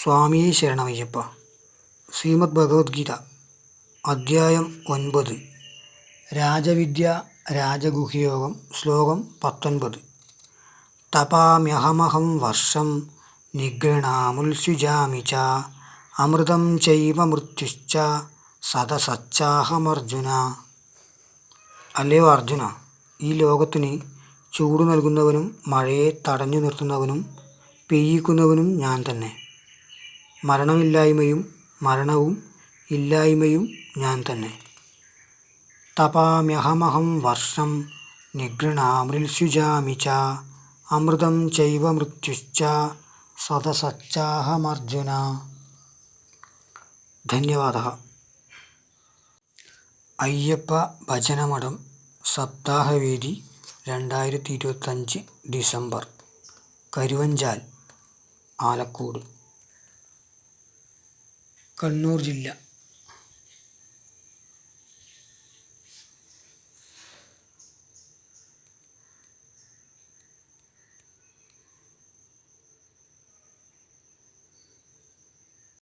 സ്വാമിയെ ശരണമയ്യപ്പ ശ്രീമദ് ഭഗവത്ഗീത അദ്ധ്യായം ഒൻപത്. രാജവിദ്യ രാജഗുഹ്യയോഗം ശ്ലോകം പത്തൊൻപത്. തപാമ്യഹമഹം വർഷം നിഗൃണാമുത്സുജാമി ച അമൃതം ചൈവ മൃത്യുശ്ച സദസച്ചാഹമർജുന. അല്ലയോ അർജുന ഈ ലോകത്തിന് ചൂട് നൽകുന്നവനും മഴയെ തടഞ്ഞു നിർത്തുന്നവനും പെയ്യിക്കുന്നവനും ഞാൻ തന്നെ. മരണമില്ലായ്മയും മരണവും ഇല്ലായ്മയും ഞാൻ തന്നെ. തപാമ്യഹമഹം വർഷം നിഗൃണാമൃത്സുജാമി ച അമൃതം ചൈവ മൃത്യുശ്ച സദസച്ചാഹമർജുന ധന്യവാദ. അയ്യപ്പ ഭജനമഠം സപ്താഹവേദി രണ്ടായിരത്തി ഇരുപത്തഞ്ച് ഡിസംബർ. കരുവഞ്ചാൽ ആലക്കോട്. കണ്ണൂർ ജില്ല.